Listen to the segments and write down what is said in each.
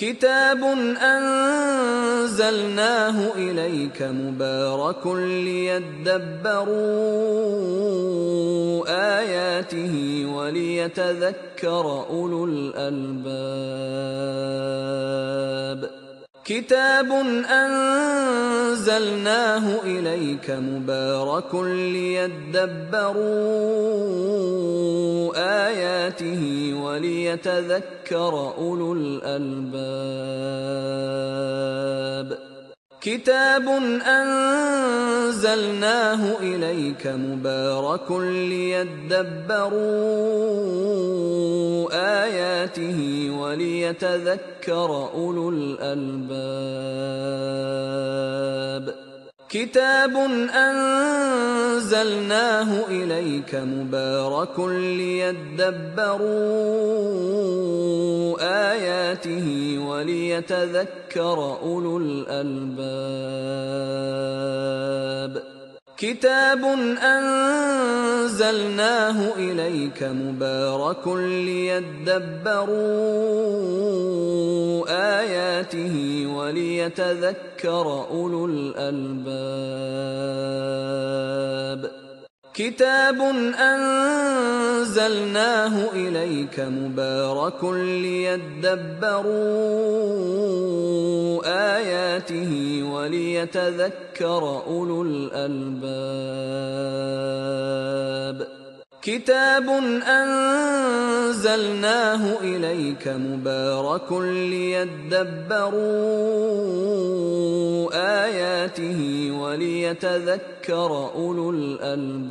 كتاب أنزلناه إليك مبارك ليدبروا آياته وليتذكر أولو الألباب كتاب أنزلناه إليك مبارك ليدبروا آياته وليتذكر أولو الألباب. كتاب أنزلناه إليك مبارك ليدبروا آياته وليتذكر أولو الألباب. كتاب أنزلناه إليك مبارك ليدبروا آياته وليتذكر أولو الألباب. كتاب أنزلناه إليك مبارك ليدبروا آياته وليتذكر أولو الألباب. كتاب أنزلناه إليك مبارك ليدبروا آياته وليتذكر أولو الألباب. كتاب أنزلناه إليك مبارك ليدبروا آياته وليتذكر أولو الألباب.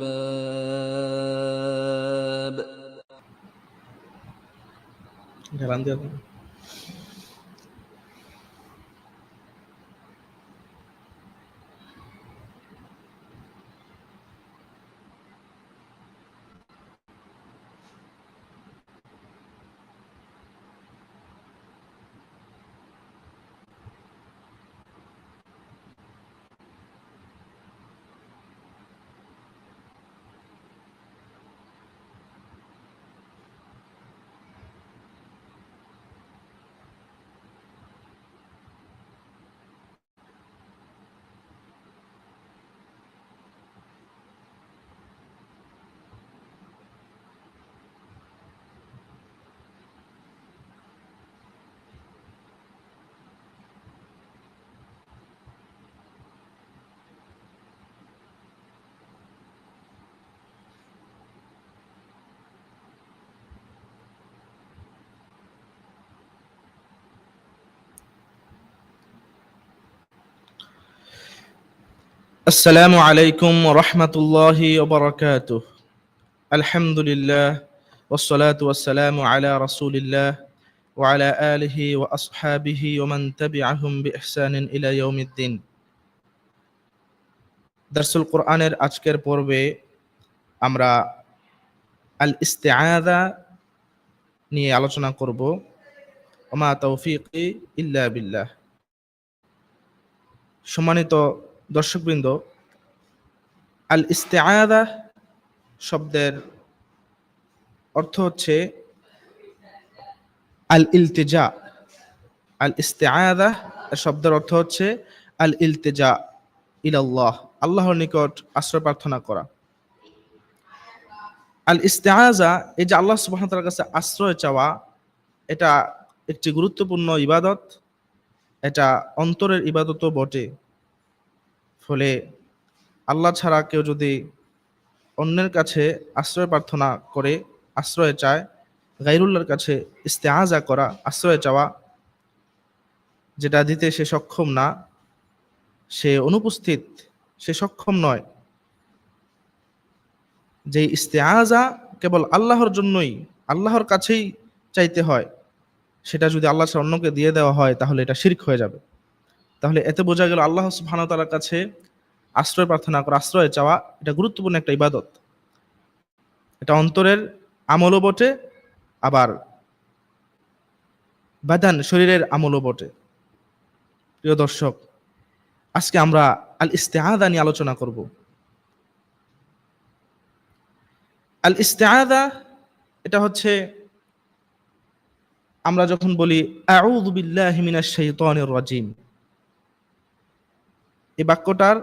السلام عليكم ورحمة الله وبركاته الحمد لله والصلاة والسلام على رسول الله وعلى آله وأصحابه ومن تبعهم بإحسان إلى يوم الدين দারসুল কোরআনের আজকের পর্বে আমরা আল ইস্তেআদা নিয়ে আলোচনা করব ওমা তৌফিকি ইল্লা বিল্লাহ সম্মানিত দর্শকবৃন্দ আল ইস্তেআদা শব্দের অর্থ হচ্ছে আল ইলতেজা আল ইস্তেআদা শব্দের অর্থ হচ্ছে আল ইলতেজা ইলাল্লাহ, আল্লাহর নিকট আশ্রয় প্রার্থনা করা। আল ইস্তেআজা এই যে আল্লাহ তাআলার কাছে আশ্রয় চাওয়া, এটা একটি গুরুত্বপূর্ণ ইবাদত, এটা অন্তরের ইবাদতও বটে। ফলে আল্লাহ ছাড়া কেউ যদি অন্যের কাছে আশ্রয় প্রার্থনা করে, আশ্রয় চায় গাইরুল্লাহর কাছে ইস্তেআজা করা, আশ্রয় চাওয়া, যেটা দিতে সে সক্ষম না, সে অনুপস্থিত, সে সক্ষম নয়। যে ইস্তেআজা কেবল আল্লাহর জন্যই, আল্লাহর কাছেই চাইতে হয়, সেটা যদি আল্লাহ অন্যকে দিয়ে দেওয়া হয়, তাহলে এটা শিরক হয়ে যাবে। তাহলে এতে বোঝা গেল আল্লাহ সুবহানাহু ওয়া তাআলার কাছে আশ্রয় প্রার্থনা করা, আশ্রয় চাওয়া, এটা গুরুত্বপূর্ণ একটা ইবাদত। এটা অন্তরের আমলও বটে, আবার বাদান শরীরের আমলও বটে। প্রিয় দর্শক, আজকে আমরা আল ইস্তেআদা নিয়ে আলোচনা করব। আল ইস্তেআদা এটা হচ্ছে আমরা যখন বলি, আউযু বিল্লাহি মিনাশ শাইতানির রাজিম। এই বাক্যটার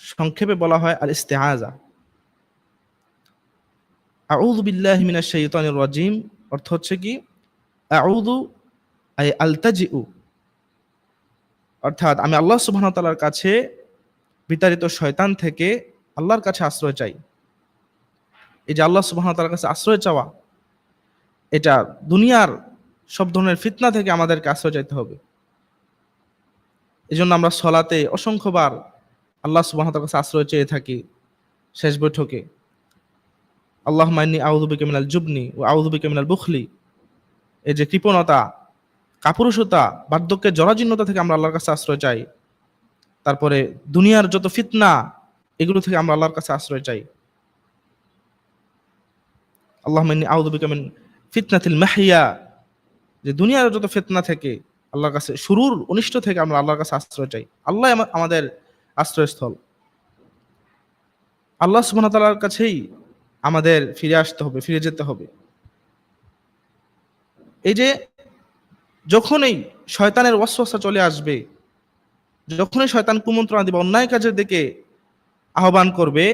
সংক্ষেপে বলা হয় আল ইস্তেআজা আউযু বিল্লাহি মিনাশ শাইতানির রাজিম, অর্থ হচ্ছে কি? আউদু আই আলতাজিউ। অর্থাৎ আমি আল্লাহ তাআলার কাছে বিতাড়িত শয়তান থেকে আল্লাহর কাছে আশ্রয় চাই। এই যে আল্লাহ তাআলার কাছে আশ্রয় চাওয়া, এটা দুনিয়ার সব ধরনের ফিতনা থেকে আমাদেরকে আশ্রয় চাইতে হবে। এই জন্য আমরা সলাতে অসংখ্যবার আল্লাহ ওয়া কাছে আশ্রয় চেয়ে থাকি শেষ বৈঠকে। আল্লাহ মাইনি আউদুবিকে কেমিনাল জুবনি ও আউদুবি কেমিনাল বুখলি। এই যে কৃপণতা, কাপুরুষতা, বার্ধক্যের জরাজীর্ণতা থেকে আমরা আল্লাহর কাছে আশ্রয় চাই। তারপরে দুনিয়ার যত ফিতনা, এগুলো থেকে আমরা আল্লাহর কাছে আশ্রয় চাই। আল্লাহ মাইনি আউদুবিকে মিন ফিতনাতিল মাহিয়া, যে দুনিয়ার যত ফিতনা থেকে আল্লাহর কাছে, শুরুর অনিষ্ট থেকে আমরা আল্লাহর কাছে আশ্রয় চাই। আল্লাহ আমাদের আশ্রয়স্থল। আল্লাহ তাআলার কাছেই আমাদের ফিরে আসতে হবে, ফিরে যেতে হবে। এই যে যখনই শয়তানের ওয়াসওয়াসা চলে আসবে, যখনই শয়তান কুমন্ত্রণা দিবে, অন্যায় কাজের দিকে আহ্বান করবে,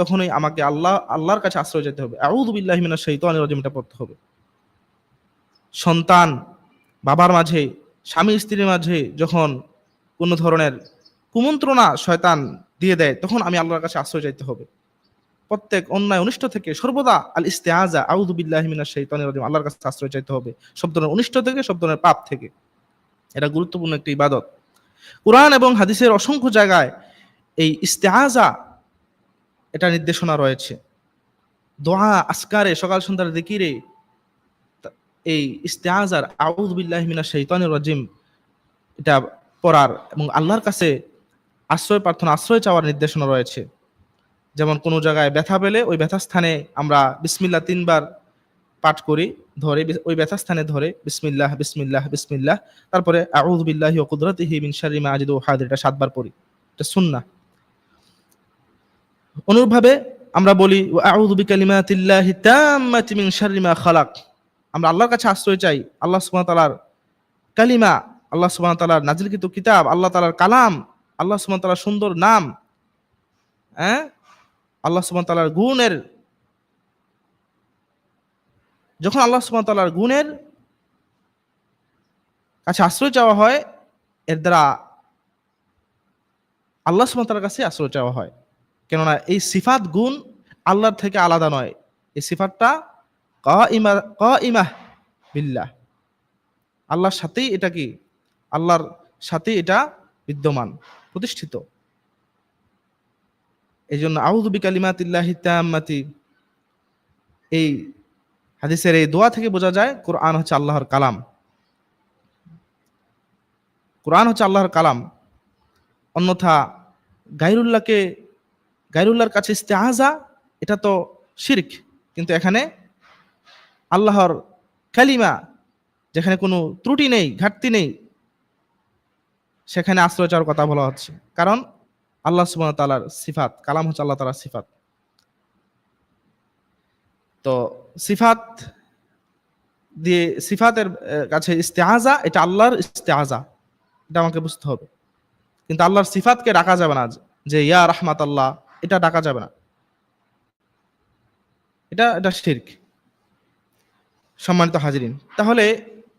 তখনই আমাকে আল্লাহ, আল্লাহর কাছে আশ্রয় যেতে হবে। আউযু বিল্লাহি মিনাশ শাইতানির রাজিম, এটা পড়তে হবে। সন্তান বাবার মাঝে স্বামী স্ত্রীর মাঝে যখন কোনো ধরনের কুমন্ত্রণা শয়তান দিয়ে দেয়, তখন আমি আল্লাহর কাছে আশ্রয় চাইতে হবে। প্রত্যেক অন্যায় অনিষ্ট থেকে সর্বদা আল বিল্লাহি মিনাশ শাইতানির রাজিম, আল্লাহর কাছে আশ্রয় চাইতে হবে। সব ধরনের অনিষ্ট থেকে, সব ধরনের পাপ থেকে। এটা গুরুত্বপূর্ণ একটি ইবাদত। কোরআন এবং হাদিসের অসংখ্য জায়গায় এই ইস্তেআজা এটা নির্দেশনা রয়েছে। দোয়া আসকারে সকাল সন্ধ্যার দিকিরে এই ইস্তেআজার আউযু বিল্লাহি মিনাশ শাইতানির রাজিম, এটা পড়ার এবং আল্লাহর কাছে আশ্রয় প্রার্থনা, আশ্রয় চাওয়ার নির্দেশনা রয়েছে। যেমন কোনো জায়গায় ব্যথা পেলে ওই ব্যথা স্থানে আমরা বিসমিল্লাহ তিনবার পাঠ করি, ধরে ওই ব্যথা স্থানে ধরে বিসমিল্লাহ বিসমিল্লাহ বিসমিল্লাহ, তারপরে আউযু বিল্লাহি ওয়া কুদরাতিহি মিন শাররি মা আজিদু হাদির এটা সাতবার পড়ি। এটা সুন্নাহ। অনুরূপভাবে আমরা বলি আউযু বিকালিমাতিল্লাহি তাম্মাতি মিন শাররি মা খালাক। আমরা আল্লাহর কাছে আশ্রয় চাই, আল্লাহ সুবহানাহু তালার কালিমা, আল্লাহ সুবহানাহু তালার নাজিলকৃত কিতাব, আল্লাহ তালার কালাম, আল্লাহ সুবহানাহু তালার সুন্দর নাম হ্যাঁ? আল্লাহ সুবহানাহু ওয়া তাআলার গুণের, যখন আল্লাহ সুবহানাহু তালার গুণের কাছে আশ্রয় চাওয়া হয়, এর দ্বারা আল্লাহ সুবহানাহু ওয়া তাআলার কাছে আশ্রয় চাওয়া হয়। কেননা এই সিফাত গুণ আল্লাহর থেকে আলাদা নয়। এই সিফাতটা কাইমা, কাইমাহ বিল্লাহ। আল্লাহর সাথেই এটা কি? আল্লাহর সাথেই এটা বিদ্যমান, প্রতিষ্ঠিত। এই জন্য আউযু বিকালিমাতিল্লাহি তাম্মাতি, এই হাদিসের এই দোয়া থেকে বোঝা যায়, কোরআন হচ্ছে আল্লাহর কালাম। কোরআন হচ্ছে আল্লাহর কালাম। অন্যথা গাইরুল্লাহকে গাইরুল্লাহর কাছে ইস্তেআজা এটা তো শিরক, কিন্তু এখানে আল্লাহর কালিমা, যেখানে কোনো ত্রুটি নেই, ঘাটতি নেই, সেখানে আশ্রয় চাওয়ার কথা বলা হচ্ছে। কারণ আল্লাহ সুবহানাহু তালার সিফাত, কালাম হচ্ছে আল্লাহ তাআলার সিফাত। তো সিফাত দিয়ে, সিফাতের কাছে ইস্তেহাজা এটা আল্লাহর ইস্তেহাজা এটা আমাকে বুঝতে হবে। কিন্তু আল্লাহর সিফাতকে ডাকা যাবে না যে ইয়া রাহমাত আল্লাহ এটা ডাকা যাবে না। এটা এটা শিরক। সম্মানিত হাজিরিন। তাহলে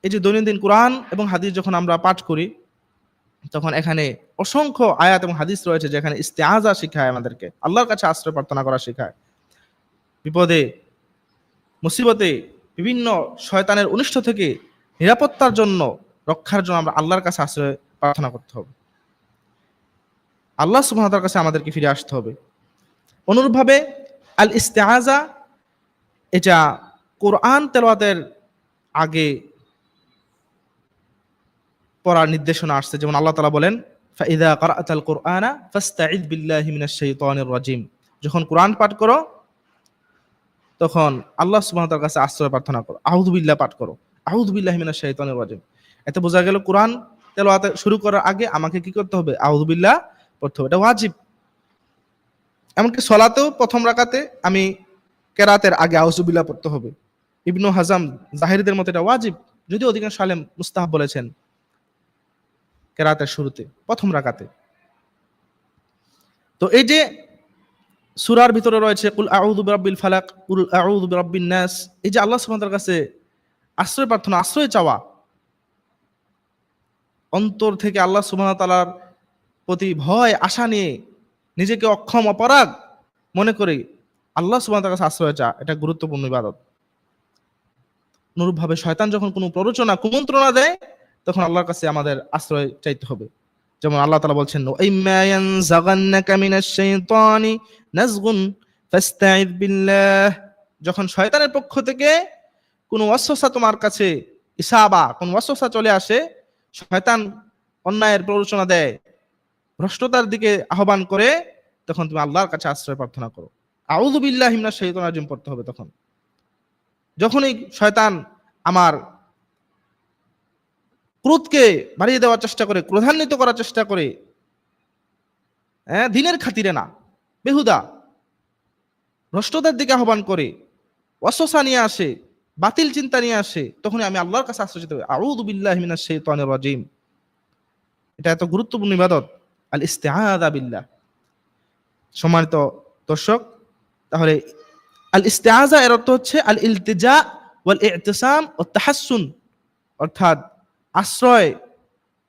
এই যে দৈনন্দিন কোরআন এবং হাদিস যখন আমরা পাঠ করি, তখন এখানে অসংখ্য আয়াত এবং হাদিস রয়েছে যেখানে ইস্তেআজা শিখায় আমাদেরকে, আল্লাহর কাছে আশ্রয় প্রার্থনা করা শেখায়। বিপদে, মুসিবতে, বিভিন্ন শয়তানের অনিষ্ট থেকে নিরাপত্তার জন্য, রক্ষার জন্য আমরা আল্লাহর কাছে আশ্রয় প্রার্থনা করতে হবে। আল্লাহ সুবহানাহু কাছে আমাদেরকে ফিরে আসতে হবে। অনুরূপভাবে আল ইস্তেআজা এটা কোরআন তেলাওয়াতের আগে পড়ার নির্দেশনা আসছে। যেমন আল্লাহ তালা বলেন, ফাইদা কারাতাল কুরআনা ফাস্তাইদ বিল্লাহি মিনাশ শাইতানির রাজিম। যখন কোরআন পাঠ করো, তখন আল্লাহ সুবহানাহু ওয়া কাছে আশ্রয় প্রার্থনা করো। আউযু বিল্লাহ পাঠ করো। আউযু বিল্লাহি মিনাশ শাইতানির রাজিম। এতে বোঝা গেল কোরআন তেলাওয়াত শুরু করার আগে আমাকে কি করতে হবে? আউযু বিল্লাহ পড়তে হবে। এটা ওয়াজিব। এমনকি সলাতেও প্রথম রাকাতে আমি কেরাতের আগে আউযু বিল্লাহ পড়তে হবে। ইবনু হাজাম জাহিরদের মতে এটা ওয়াজিব, যদিও অধিকাংশ আলেম মুস্তাহাব বলেছেন কেরাতের শুরুতে, প্রথম রাকাতে। তো এই যে সুরার ভিতরে রয়েছে, কুল আউযু বিরাব্বিল ফালাক কুল আউযু বিরাব্বিন নাস এই যে আল্লাহ সুবহানাহু কাছে আশ্রয় প্রার্থনা, আশ্রয় চাওয়া, অন্তর থেকে আল্লাহ সুবহানাহু ওয়া তাআলার প্রতি ভয়, আশা নিয়ে নিজেকে অক্ষম অপরাধ মনে করে আল্লাহ সুবহানাহু কাছে আশ্রয় চা এটা গুরুত্বপূর্ণ ইবাদত। অনুরূপভাবে শয়তান যখন কোনো প্ররোচনা, কুমন্ত্রণা দেয়, তখন আল্লাহর কাছে আমাদের আশ্রয় চাইতে হবে। যেমন আল্লাহ তালা বলছেন যখন শয়তানের পক্ষ থেকে কোনো ওয়াসওয়াসা তোমার কাছে ইসাবা কোন ওয়াসওয়াসা চলে আসে, শয়তান অন্যায়ের প্ররোচনা দেয়, ভ্রষ্টতার দিকে আহ্বান করে, তখন তুমি আল্লাহর কাছে আশ্রয় প্রার্থনা করো। আউযু বিল্লাহি মিনাশ শাইতানির রাজিম পড়তে হবে তখন। যখনই শয়তান আমার ক্রোধকে বাড়িয়ে দেওয়ার চেষ্টা করে, ক্রোধান্বিত করার চেষ্টা করে হ্যাঁ দিনের খাতিরে না, বেহুদা ভ্রষ্টতার দিকে আহ্বান করে অসসা নিয়ে আসে, বাতিল চিন্তা নিয়ে আসে, তখনই আমি আল্লাহর কাছে আশ্রয় যেতে হবে আউযু বিল্লাহি মিনাশ রাজিম। এটা এত গুরুত্বপূর্ণ ইবাদত। আল ইস্তেআযা বিল্লাহ। সম্মানিত দর্শক, তাহলে আল ইস্তেআযা এর অর্থ হচ্ছে আল ইলতিজা ওয়াল ইতিসাম ও তাহাসসুন অর্থাৎ আশ্রয়,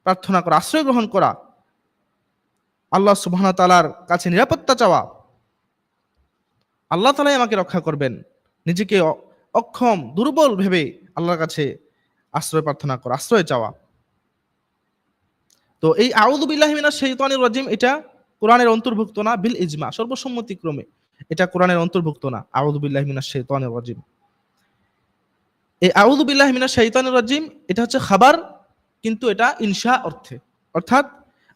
প্রার্থনা করা, আশ্রয় গ্রহণ করা। আল্লাহ সুবহানাহু তালার কাছে নিরাপত্তা চাওয়া। আল্লাহ তালাই আমাকে রক্ষা করবেন। নিজেকে অক্ষম, দুর্বল ভেবে আল্লাহর কাছে আশ্রয় প্রার্থনা করা, আশ্রয় চাওয়া। তো এই বিল্লাহি মিনাশ শাইতানির রাজিম, এটা কোরআনের অন্তর্ভুক্ত না বিল ইজমা সর্বসম্মতিক্রমে। এটা কোরআনের অন্তর্ভুক্ত না। আউযু বিল্লাহি মিনাশ রাজিম। এই আউযু বিল্লাহি মিনাশ রাজিম, এটা হচ্ছে খাবার, কিন্তু এটা ইনশা অর্থে। অর্থাৎ,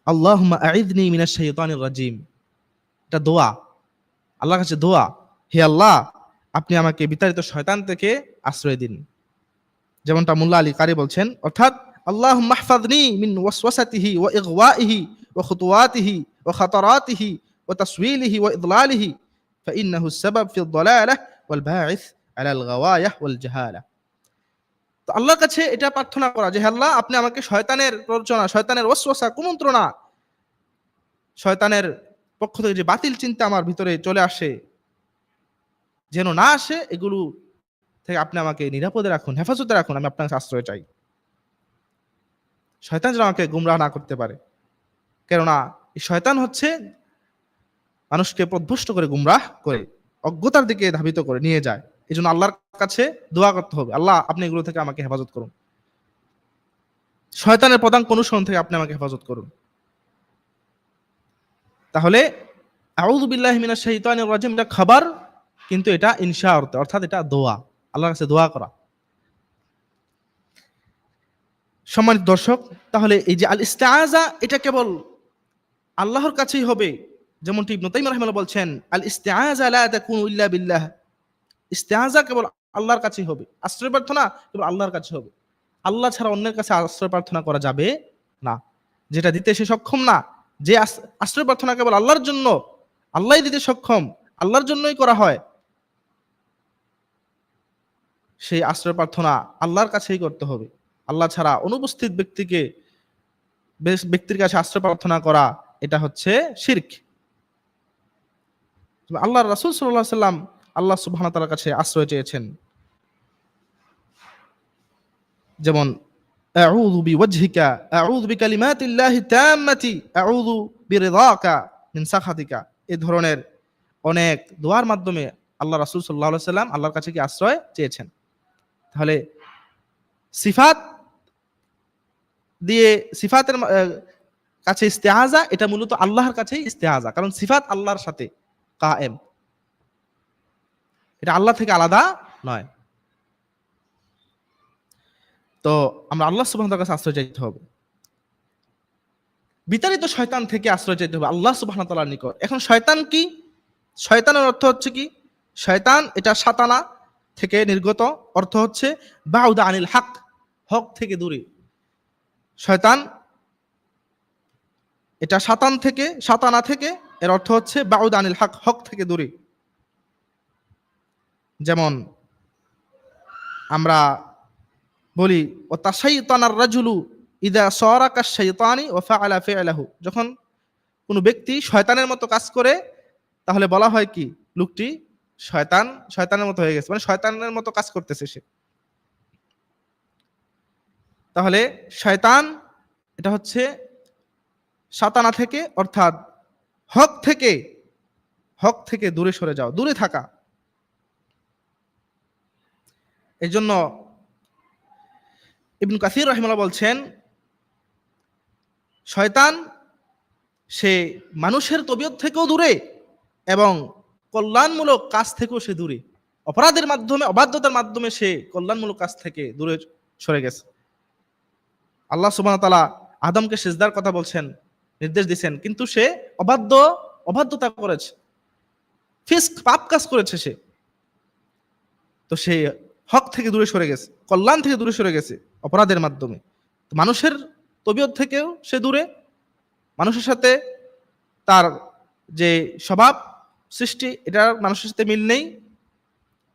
আল্লাহুম্মা আইযনি মিনাশ শাইতানির রাজিম। এটা দোয়া। আল্লাহর কাছে দোয়া। হে আল্লাহ, আপনি আমাকে বিতাড়িত শয়তান থেকে আশ্রয় দিন। যেমনটা মুল্লা আলী কারি বলছেন, অর্থাৎ আল্লাহ মাহফাদনি মিন ওয়াসওয়াসাতিহি ওয়া ইগওয়াইহি ওয়া খুতুওয়াতিহি ওয়া খাতারাতিহি ওয়া তাসওয়িলিহি ওয়া ইদলালিহি। فإنه السبب في الضلالة والباعث على الغواية والجهالة তো আল্লাহর কাছে এটা প্রার্থনা করা যে হে আল্লাহ আপনি আমাকে শয়তানের প্ররোচনা শয়তানের ওয়াসওয়াসা কুমন্ত্রণা শয়তানের পক্ষ থেকে যে বাতিল চিন্তা আমার ভিতরে চলে আসে যেন না আসে এগুলো থেকে আপনি আমাকে নিরাপদে রাখুন হেফাজতে রাখুন আমি আপনার কাছে আশ্রয় চাই শয়তান যেন আমাকে গুমরাহ না করতে পারে কেননা এই শয়তান হচ্ছে মানুষকে প্রধ্বস্ত করে, গুমরাহ করে, অজ্ঞতার দিকে ধাবিত করে নিয়ে যায়। এই জন্য আল্লাহর কাছে দোয়া করতে হবে। আল্লাহ, আপনি এগুলো থেকে আমাকে হেফাজত করুন। শয়তানের প্রধান অনুসরণ থেকে আপনি আমাকে হেফাজত করুন। তাহলে খাবার, কিন্তু এটা ইনশা অর্থে, অর্থাৎ এটা দোয়া। আল্লাহর কাছে দোয়া করা। সম্মানিত দর্শক, তাহলে এই যে আল ইস্তেআজা এটা কেবল আল্লাহর কাছেই হবে। যেমনটি ইবনু তাইমিয়া রাহিমাহুল্লাহ বলছেন, আল ইস্তেআজা লা তাকুনু ইল্লা বিল্লাহ। ইস্তেআজা কেবল আল্লাহর কাছেই হবে, আশ্রয় প্রার্থনা কেবল আল্লাহর কাছে হবে। আল্লাহ ছাড়া অন্যের কাছে আশ্রয় প্রার্থনা করা যাবে না, যেটা দিতে সে সক্ষম না। যে আশ্রয় প্রার্থনা কেবল আল্লাহর জন্য, আল্লাহই দিতে সক্ষম, আল্লাহর জন্যই করা হয়। সেই আশ্রয় প্রার্থনা আল্লাহর কাছেই করতে হবে। আল্লাহ ছাড়া অনুপস্থিত ব্যক্তিকে ব্যক্তির কাছে আশ্রয় প্রার্থনা করা, এটা হচ্ছে শিরক। আল্লাহ রাসূল আলাইহি সাল্লাম আল্লাহ সুবহানাহু ওয়া তাআলার কাছে আশ্রয় চেয়েছেন। যেমন, আউযু বিওয়াজহিকা আউযু বিকালিমাতিল্লাহি তাম্মাতি, আউযু বিরিদাকা মিন সাখাতিকা। এই ধরনের অনেক দোয়ার মাধ্যমে আল্লাহ রাসূল আলাইহি সাল্লাম আল্লাহর কাছে কি আশ্রয় চেয়েছেন? তাহলে, সিফাত দিয়ে সিফাতের কাছে ইস্তেহাজা, এটা মূলত আল্লাহর কাছেই ইস্তেহাজা। কারণ সিফাত আল্লাহর সাথে। কায়েম। এটা আল্লাহ থেকে আলাদা নয়। তো আমরা আল্লাহ তাআলার কাছে আশ্রয় চাইতে হবে। বিতাড়িত শয়তান থেকে আশ্রয় চাইতে হবে আল্লাহ ওয়া নিকট। এখন শয়তান কি? শয়তানের অর্থ হচ্ছে কি? শয়তান এটা সাতানা থেকে নির্গত, অর্থ হচ্ছে বাউদা আনিল হক হক থেকে দূরে। শয়তান এটা সাতান থেকে, সাতানা থেকে এর অর্থ হচ্ছে বাউদা আনিল হক হক থেকে দূরে। যেমন আমরা বলি, ও তাসাইতানার রাজুলু ইদা সরাকা শাইতানি ও ফাআলা ফিআলাহু। যখন কোনো ব্যক্তি শয়তানের মতো কাজ করে, তাহলে বলা হয় কি, লোকটি শয়তান, শয়তানের মতো হয়ে গেছে মানে শয়তানের মতো কাজ করতেছে সে। তাহলে শয়তান, এটা হচ্ছে সাতানা থেকে, অর্থাৎ হক থেকে হক থেকে দূরে সরে যাও, দূরে থাকা। এই জন্য ইবনু কাসির রহিমাল্লাহ বলছেন, শয়তান, সে মানুষের তবিয়ত থেকেও দূরে এবং কল্যাণমূলক কাজ থেকেও সে দূরে। অপরাধের মাধ্যমে, অবাধ্যতার মাধ্যমে সে কল্যাণমূলক কাজ থেকে দূরে সরে গেছে। আল্লাহ সুবাহ তালা আদমকে সেজদার কথা বলছেন নির্দেশ দিচ্ছেন কিন্তু সে অবাধ্য, অবাধ্যতা করেছে। ফিস্ক, পাপ কাজ করেছে সে। তো সে হক থেকে দূরে সরে গেছে, কল্যাণ থেকে দূরে সরে গেছে অপরাধের মাধ্যমে। মানুষের তবিয়ত থেকেও সে দূরে। মানুষের সাথে তার যে স্বভাব সৃষ্টি, এটা মানুষের সাথে মিল নেই।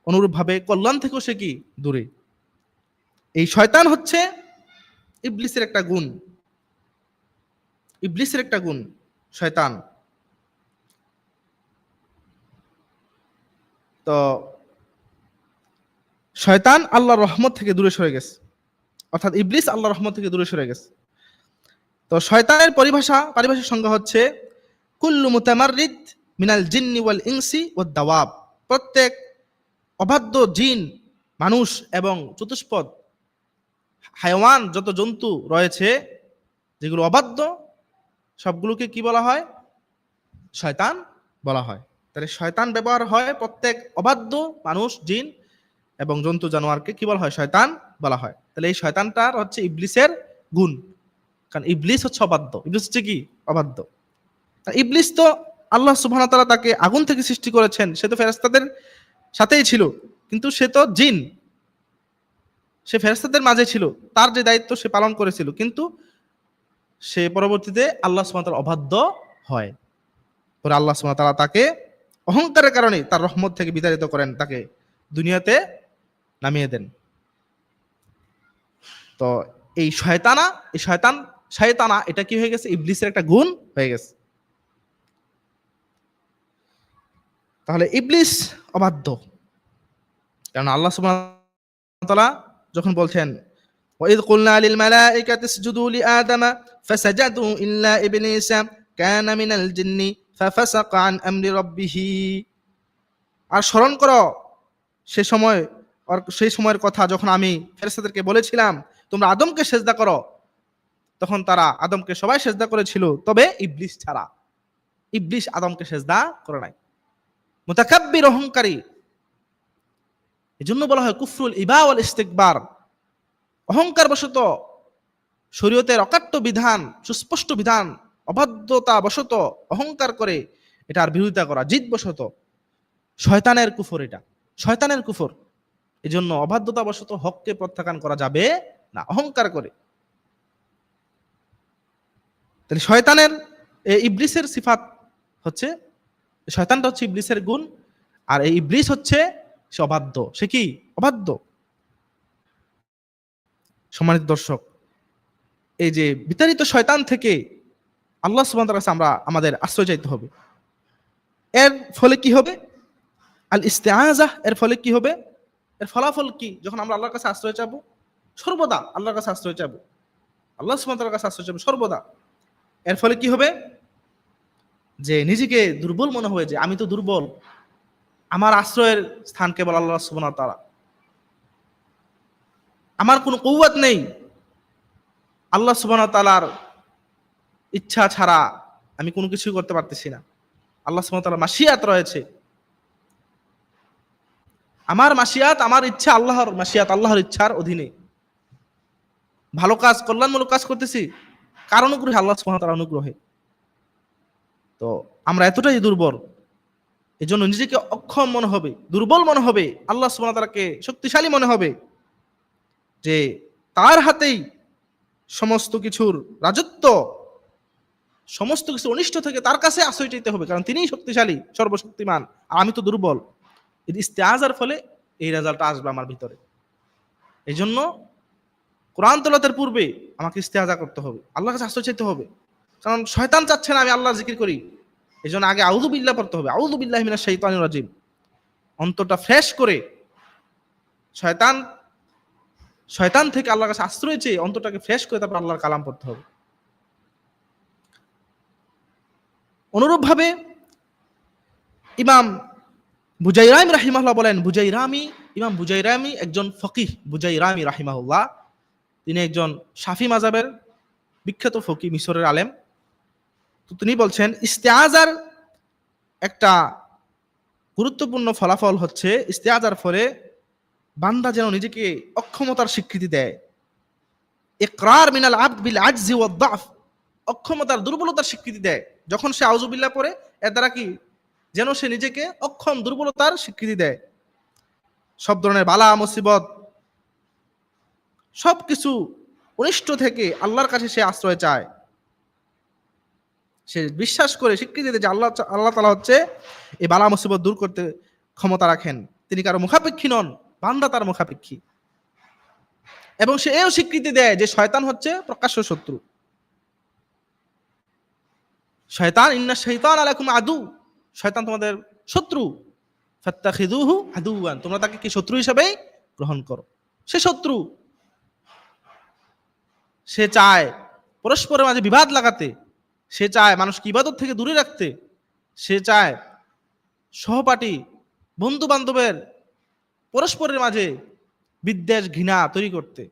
অনুরূপভাবে কল্যাণ থেকেও সে কি? দূরে। এই শয়তান হচ্ছে ইবলিসের একটা গুণ। ইবলিসের একটা গুণ, শয়তান। তো শয়তান আল্লাহর রহমত থেকে দূরে সরে গেছে। অর্থাৎ ইবলিস আল্লাহর রহমত থেকে দূরে সরে গেছে। তো শয়তানের পরিভাষা, পারিভাষিক সংজ্ঞা হচ্ছে, কুল্লু মুতামাররিদ মিনাল জিন্নি ওয়াল ইনসি ও দাওয়াব। প্রত্যেক অবাধ্য জিন, মানুষ এবং চতুষ্পদ, হায়ওয়ান যত জন্তু রয়েছে, যেগুলো অবাধ্য সবগুলোকে কি বলা হয়? শয়তান বলা হয়। তাহলে শয়তান ব্যবহার হয় প্রত্যেক অবাধ্য মানুষ, জিন এবং জন্তু, জানোয়ারকে কি বলা হয়? শয়তান বলা হয়। তাহলে এই শয়তানটার হচ্ছে ইবলিসের গুণ। কারণ ইবলিস হচ্ছে অবাধ্য। ইবলিস হচ্ছে কি? অবাধ্য। ইবলিস তো আল্লাহ সুবহানাহু তাআলা তাকে আগুন থেকে সৃষ্টি করেছেন। সে তো ফেরেশতাদের সাথেই ছিল। কিন্তু সে তো জিন। সে ফেরেশতাদের মাঝে ছিল। তার যে দায়িত্ব সে পালন করেছিল। কিন্তু সে পরবর্তীতে আল্লাহ তাআলা অবাধ্য হয়। পরে আল্লাহ তাআলা তাকে অহংকারের কারণে তার রহমত থেকে বিতাড়িত করেন, তাকে দুনিয়াতে নামিয়ে দেন। তো এই শয়তানা, এই শয়তান, শয়তানা, এটা কি হয়ে গেছে? ইবলিসের একটা গুণ হয়ে গেছে। তাহলে ইবলিস অবাধ্য। কারণ আল্লাহ সুবহানাহু যখন বলছেন وإذ قلنا للملائكة اسجدوا لآدم فسجدوا إلا إبليس كان من الجن ففسق عن أمر ربه আর স্মরণ করো সে সময় আর সেই সময়ের কথা যখন আমি ফেরেশতাদেরকে বলেছিলাম তোমরা আদমকে সেজদা করো তখন তারা আদমকে সবাই সেজদা করেছিল তবে ইবলিস ছাড়া ইবলিস আদমকে সেজদা করে নাই মুতাকাব্বির অহংকারী এজন্য বলা হয় কুফরুল ইবা ওয়াল ইস্তিকবার অহংকার বশত শরীয়তের অকাট্য বিধান, সুস্পষ্ট বিধান অবাধ্যতা বশত অহংকার করে এটার বিরোধিতা করা জিদ বশত শয়তানের কুফর এটা, শয়তানের কুফর। এই জন্য অবাধ্যতা বশত হককে প্রত্যাখ্যান করা যাবে না, অহংকার করে। তাহলে শয়তানের ইবলিসের সিফাত হচ্ছে, শয়তানটা হচ্ছে ইবলিসের গুণ, আর এই ইবলিস হচ্ছে সে অবাধ্য। সে কি? অবাধ্য। সম্মানিত দর্শক, এই যে বিতাড়িত শয়তান থেকে আল্লাহ সুবহানাহু কাছে আমরা আমাদের আশ্রয় চাইতে হবে। এর ফলে কি হবে? আল ইস্তেআজা এর ফলে কি হবে? এর ফলাফল কি? যখন আমরা আল্লাহর কাছে আশ্রয় চাবো, সর্বদা আল্লাহর কাছে আশ্রয় চাবো। আল্লাহ সুবহানাহু কাছে আশ্রয় চাবো সর্বদা। এর ফলে কি হবে? যে নিজেকে দুর্বল মনে হবে যে, আমি তো দুর্বল। আমার আশ্রয়ের স্থান কেবল আল্লাহ সুবহানাহু তাআলা। আমার কোনো কৌয়াত নেই। আল্লাহ সুবহানাহু তাআলার ইচ্ছা ছাড়া আমি কোনো কিছু করতে পারতেছি না। আল্লাহ সুবহানাহু তাআলার মাসিয়াত রয়েছে। আমার মাসিয়াত, আমার ইচ্ছা আল্লাহর মাসিয়াত, আল্লাহর ইচ্ছার অধীনে। ভালো কাজ, কল্যাণমূলক কাজ করতেছি। কার অনুগ্রহে? আল্লাহ তাআলার অনুগ্রহে। তো আমরা এতটাই দুর্বল এই জন্য নিজেকে অক্ষম মনে হবে, দুর্বল মনে হবে, আল্লাহ তাআলাকে শক্তিশালী মনে হবে। যে তার হাতেই সমস্ত কিছুর রাজত্ব, সমস্ত কিছু অনিষ্ট থেকে তার কাছে আশ্রয় চাইতে হবে, কারণ তিনিই শক্তিশালী, সর্বশক্তিমান, আর আমি তো দুর্বল। এই ইস্তেআজার ফলে এই রেজাল্টটা আসবে আমার ভিতরে। এই জন্য কোরআন তলাতের পূর্বে আমাকে ইস্তেহাজা করতে হবে, আল্লাহর কাছে আশ্রয় চাইতে হবে। কারণ শয়তান চাচ্ছে না আমি আল্লাহ জিকির করি। এই জন্য আগে আউদু বিল্লাহ পড়তে হবে আউদু বিল্লাহ মিনা শৈতান রাজিম। অন্তরটা ফ্রেশ করে শয়তান শয়তান থেকে আল্লাহর কাছে আশ্রয় চেয়ে অন্তরটাকে ফ্রেশ করে তারপর আল্লাহর কালাম পড়তে হবে। অনুরূপভাবে ইমাম বুজাইরাম রাহিমাহুল্লাহ বলেন, বুজাইরামি, ইমাম বুজাইরামি একজন ফকিহ, বুজাইরামি রাহিমাহুল্লাহ। তিনি একজন শাফি মাজাবের বিখ্যাত ফকি মিশরের আলেম। তো তিনি বলছেন, ইস্তেআজার একটা গুরুত্বপূর্ণ ফলাফল হচ্ছে, ইস্তেআজার ফলে বান্দা যেন নিজেকে অক্ষমতার স্বীকৃতি দেয়। ইকরার মিনাল আবদ বিল ওয়াদ দাফ। অক্ষমতার দুর্বলতার স্বীকৃতি দেয়। যখন সে আউজুবিল্লাহ পড়ে, এর দ্বারা কি? যেন সে নিজেকে অক্ষম দুর্বলতার স্বীকৃতি দেয়। সব ধরনের বালা, মুসিবত সব কিছু অনিষ্ট থেকে আল্লাহর কাছে সে আশ্রয় চায়। সে বিশ্বাস করে, স্বীকৃতি দেয় যে আল্লাহ আল্লাহ তালা হচ্ছে এই বালা, মুসিবত দূর করতে ক্ষমতা রাখেন। তিনি কারও মুখাপেক্ষী নন। বান্দা তার মুখাপেক্ষী। এবং সে এও স্বীকৃতি দেয় যে শয়তান হচ্ছে প্রকাশ্য শত্রু। শয়তান, ইন্না শৈতান আলাইকুম আদু। শয়তান তোমাদের শত্রু। তোমরা তাকে কি শত্রু হিসেবে গ্রহণ করো? সে শত্রু। সে চায় পরস্পরের মাঝে বিবাদ লাগাতে। সে চায় মানুষকে ইবাদত থেকে দূরে রাখতে। সে চায় সহপাঠী বন্ধু বান্ধবের পরস্পরের মাঝে বিদ্বেষ, ঘৃণা তৈরি করতে।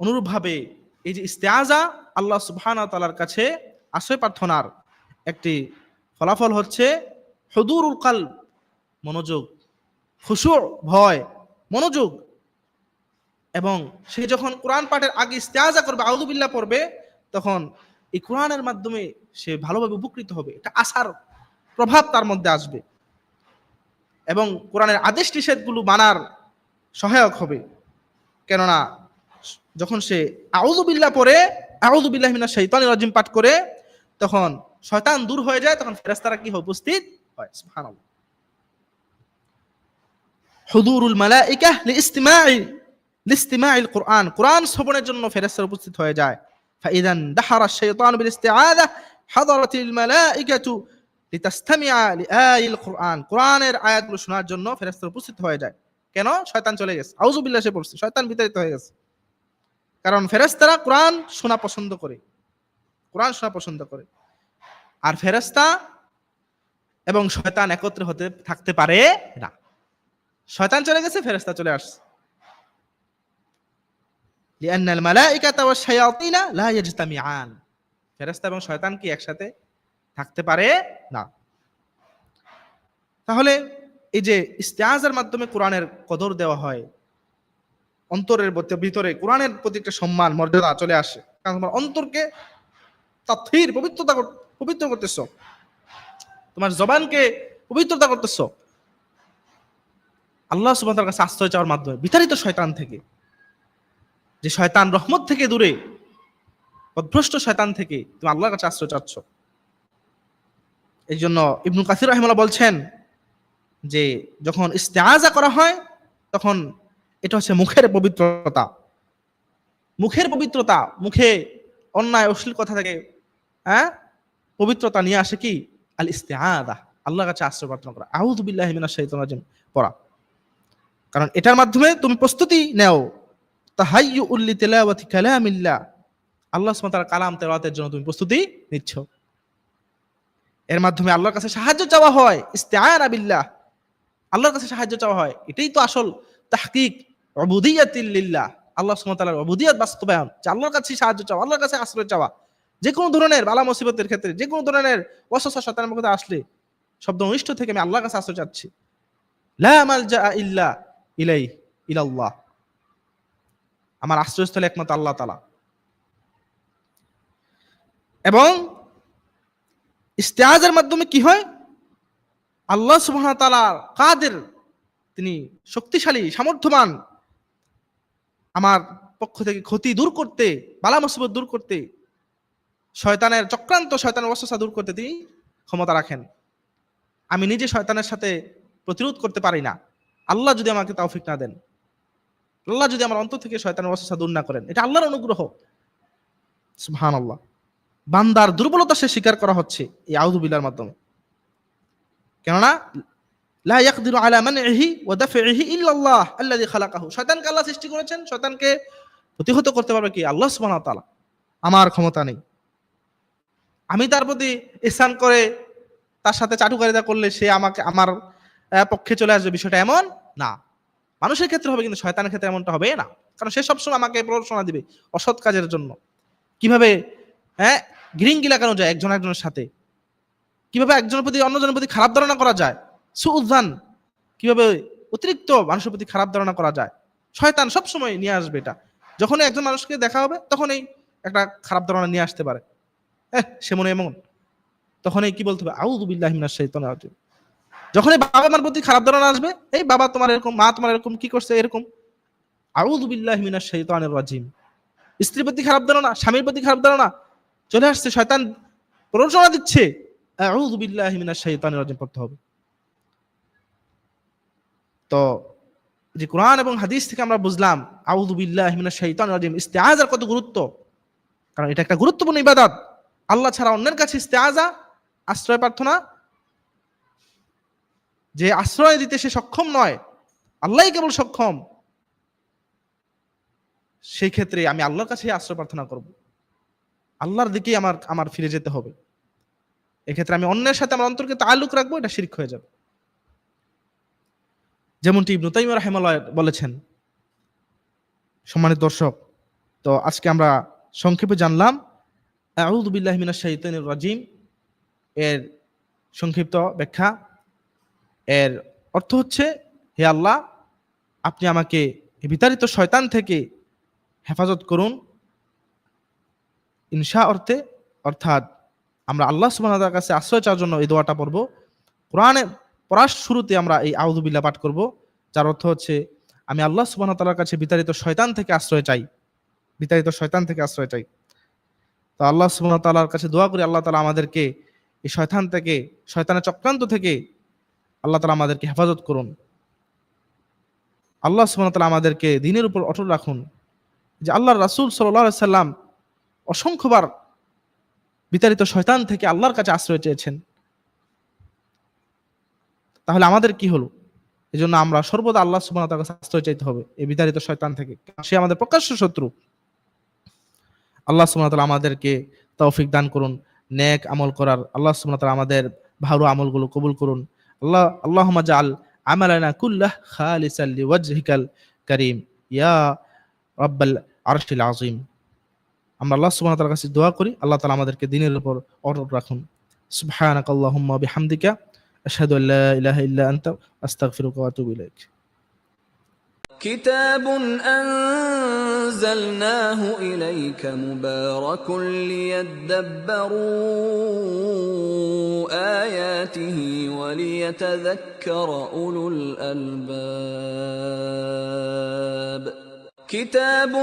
অনুরূপভাবে এই যে ইস্তেআজা আল্লাহ সুবহানাহু তালার কাছে আশ্রয় প্রার্থনার একটি ফলাফল হচ্ছে হদুরুল কাল মনোযোগ, খুশু ভয়, মনোযোগ। এবং সে যখন কোরআন পাঠের আগে ইস্তেআজা করবে আউদুবিল্লাহ পড়বে, তখন এই কোরআনের মাধ্যমে সে ভালোভাবে উপকৃত হবে। এটা আশার প্রভাব তার মধ্যে আসবে। এবং কোরআনের আদেশ নিষেধগুলো মানার সহায়ক হবে। কেননা, যখন সে আউদুবিল্লাহ পরে আউদুবিল্লাহ মিনা শৈতান রাজিম পাঠ করে, তখন শয়তান দূর হয়ে যায়, তখন ফেরেস্তারা কি উপস্থিত হয়? সুবহানাল্লাহ। হুদুরুল মালাইকা লিইস্তিমাই লিইস্তিমাইল কোরআন কোরআন শ্রবণের জন্য ফেরেস্তারা উপস্থিত হয়ে যায়। ফাইদান দাহারা শাইতান বিল ইস্তিআযা হাদারাতিল কোরআনের আয়াতগুলো শোনার জন্য ফেরেস্তা উপস্থিত হয়ে যায়। কেন? শয়তান চলে গেছে। আউজুবিল্লাসে পড়ছে। শয়তান বিতাড়িত হয়ে গেছে। কারণ ফেরেস্তারা কোরআন শোনা পছন্দ করে। কোরআন শোনা পছন্দ করে। আর ফেরেস্তা এবং শয়তান একত্রে হতে, থাকতে পারে না। শয়তান চলে গেছে ফেরেস্তা চলে আসছে। লিআন্নাল মালাইকাতা ওয়াশ শায়াতিনা লা ইয়াজতামিআন। ফেরেশতা এবং শয়তান কি একসাথে? থাকতে পারে না। তাহলে এই যে ইস্তেআজের মাধ্যমে কোরআনের কদর দেওয়া হয়, অন্তরের ভিতরে কোরআনের প্রতি একটা সম্মান, মর্যাদা চলে আসে। কারণ তোমার অন্তরকে তাথির পবিত্রতা পবিত্র করতেছ। তোমার জবানকে পবিত্রতা করতেছ। আল্লাহ সুবাহ কাছে আশ্রয় চাওয়ার মাধ্যমে, বিতাড়িত শয়তান থেকে, যে শয়তান রহমত থেকে দূরে, অভ্রষ্ট শয়তান থেকে তুমি আল্লাহর কাছে আশ্রয় চাচ্ছ। এই জন্য ইবনু কাসির রহমাল্লাহ বলছেন যে যখন ইস্তেআজা করা হয়, তখন এটা হচ্ছে মুখের পবিত্রতা। মুখের পবিত্রতা, মুখে অন্যায়, অশ্লীল কথা থেকে হ্যাঁ? পবিত্রতা নিয়ে আসে কি? আল ইস্তেআদা আল্লাহর কাছে আশ্রয় প্রার্থনা করা। আউযু বিল্লাহি মিনাশ শাইতানির পড়া। কারণ এটার মাধ্যমে তুমি প্রস্তুতি নেও। তাহাইয়ু উল্লি তিলাওয়াতি কালামিল্লাহ। আল্লাহ সুবহানাহু কালাম তেলাওয়াতের জন্য তুমি প্রস্তুতি নিচ্ছ। এর মাধ্যমে আল্লাহর কাছে সাহায্য চাওয়া হয়। ইস্তেআনা বিল্লাহ। আল্লাহর কাছে সাহায্য চাওয়া হয়। এটাই তো আসল তাহকিক অবুদিয়াতিল্লিল্লাহ আল্লাহ সুমতালার অবুদিয়াত বাস্তবায়ন। যে আল্লাহর কাছে সাহায্য চাওয়া, আল্লাহর কাছে আশ্রয় চাওয়া, যে কোনো ধরনের বালা মুসিবতের ক্ষেত্রে, যে কোনো ধরনের অসস্যা শতানের মধ্যে আসলে শব্দ অনিষ্ট থেকে আমি আল্লাহর কাছে আশ্রয় চাচ্ছি। লা মালজা ইল্লা ইলাই ইলাল্লাহ। আমার আশ্রয়স্থলে একমাত্র আল্লাহ তালা এবং ইস্তেআজের মাধ্যমে কি হয়? আল্লাহ সুবহান তালার কাদের? তিনি শক্তিশালী, সামর্থ্যবান, আমার পক্ষ থেকে ক্ষতি দূর করতে, বালা মুসিবত দূর করতে, শয়তানের চক্রান্ত, শয়তানের অস্বসা দূর করতে তিনি ক্ষমতা রাখেন। আমি নিজে শয়তানের সাথে প্রতিরোধ করতে পারি না। আল্লাহ যদি আমাকে তৌফিক না দেন, আল্লাহ যদি আমার অন্তর থেকে শয়তানের ওয়াসওয়াসা দূর না করেন, এটা আল্লাহর অনুগ্রহ। সুবহানাল্লাহ। বান্দার দুর্বলতা সে স্বীকার করা হচ্ছে এই আউযুবিল্লাহর মাধ্যমে। কেননা আল্লাহ সৃষ্টি করেছেন, শয়তানকে প্রতিহত করতে পারবে কি? আমার ক্ষমতা নেই। আমি তার প্রতি করে তার সাথে চাটুকারিতা করলে সে আমাকে, আমার পক্ষে চলে আসবে। বিষয়টা এমন না। মানুষের ক্ষেত্রে হবে কিন্তু শয়তানের ক্ষেত্রে এমনটা হবে না। কারণ সে সবসময় আমাকে প্ররোচনা দিবে অসৎ কাজের জন্য। কীভাবে? হ্যাঁ ঘৃঙ্গি লাগানো যায় একজন একজনের সাথে। কীভাবে একজনের প্রতি অন্যজনের প্রতি খারাপ ধারণা করা যায়? সুউদ্ধান। কীভাবে অতিরিক্ত মানুষের প্রতি খারাপ ধারণা করা যায়? শয়তান সবসময় নিয়ে আসবে এটা। যখনই একজন মানুষকে দেখা হবে, তখনই একটা খারাপ ধারণা নিয়ে আসতে পারে। হ্যাঁ সে মনে এমন। তখনই কি বলতে হবে? আউযু বিল্লাহি মিনাশ শাইতানির রাজিম। যখনই বাবা মার প্রতি খারাপ ধারণা আসবে, এই বাবা তোমার এরকম, মা তোমার এরকম, কি করছে? এরকম। আউযু বিল্লাহি মিনাশ শাইতানির রাজিম। স্ত্রীর প্রতি খারাপ ধারণা, স্বামীর প্রতি খারাপ ধারণা চলে আসছে, শয়তান প্ররোচনা দিচ্ছে। রাজিম, পড়তে হবে। তো যে কোরআন এবং হাদিস থেকে আমরা বুঝলাম, আউযু বিল্লাহি মিনাশ শাইতানির রাজিম, ইস্তেআজার কত গুরুত্ব। কারণ এটা একটা গুরুত্বপূর্ণ ইবাদত। আল্লাহ ছাড়া অন্যের কাছে ইস্তেআজা, আশ্রয় প্রার্থনা, যে আশ্রয় দিতে সে সক্ষম নয়, আল্লাহই কেবল সক্ষম। সেই ক্ষেত্রে আমি আল্লাহর কাছে আশ্রয় প্রার্থনা করব। আল্লাহর দিকেই আমার আমার ফিরে যেতে হবে। এক্ষেত্রে আমি অন্যের সাথে আমার অন্তরকে তাল্লুক রাখব, এটা শিরক হয়ে যাবে। যেমনটি ইবনু তাইমিয়া রাহিমাল্লাহ বলেছেন, সম্মানিত দর্শক, তো আজকে আমরা সংক্ষেপে জানলাম, আউযু বিল্লাহি মিনাশ শাইতানির রাজিম, এর সংক্ষিপ্ত ব্যাখ্যা। এর অর্থ হচ্ছে, হে আল্লাহ, আপনি আমাকে বিতাড়িত শয়তান থেকে হেফাজত করুন ইনশা অর্থে, অর্থাৎ আমরা আল্লাহ সুবহানাহু কাছে আশ্রয় চাওয়ার জন্য এই দোয়াটা পড়ব। কোরআনে পড়ার শুরুতে আমরা এই আউযুবিল্লাহ পাঠ করব, যার অর্থ হচ্ছে, আমি আল্লাহ সুবহানাহু তালার কাছে বিতাড়িত শয়তান থেকে আশ্রয় চাই। বিতাড়িত শয়তান থেকে আশ্রয় চাই। তো আল্লাহ সুবহানাহু তাআলার কাছে দোয়া করি, আল্লাহ তালা আমাদেরকে এই শয়তান থেকে, শয়তানের চক্রান্ত থেকে আল্লাহ তালা আমাদেরকে হেফাজত করুন। আল্লাহ সুবাহ তালা আমাদেরকে দিনের উপর অটল রাখুন। যে আল্লাহ রাসূল আলাইহি সাল্লাম অসংখ্যবার বিতাড়িত শয়তান থেকে আল্লাহর কাছে আশ্রয় চেয়েছেন। তাহলে আমাদের কি হলো? এই জন্য আমরা সর্বদা আল্লাহ সুবহানাহু কাছে আশ্রয় চাইতে হবে এই বিতাড়িত শয়তান থেকে। সে আমাদের প্রকাশ্য শত্রু। আল্লাহ সুবহানাহু আমাদেরকে তৌফিক দান করুন, নেক আমল করার। আল্লাহ সুবহানাহু তাআলা আমাদের ভালো আমলগুলো কবুল করুন। আল্লাহ, আল্লাহুম্মা জাআল আমালানা কুল্লাহ খালিসান লিওয়াজহিকাল কারীম। ইয়া রাব্বাল আরশিল আযীম। আমরা আল্লাহ সুবহানাহু ওয়া তাআলার কাছে দোয়া করি আল্লাহ তাআলা আমাদেরকে দিনের উপর অটল রাখুন সুবহানাকাল্লাহুম্মা বিহামদিকা আশহাদু আল্লা ইলাহা ইল্লা আনতা আস্তাগফিরুকা ওয়া আতুবু ইলাইক كتاب أنزلناه إليك مبارك ليدبروا آياته وليتذكر أولو الألباب كتاب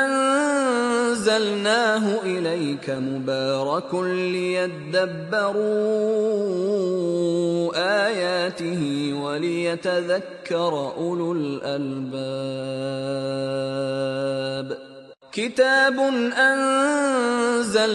أنزلناه إليك مبارك ليدبروا آياته وليتذكر أولو الألباب. كتاب أنزل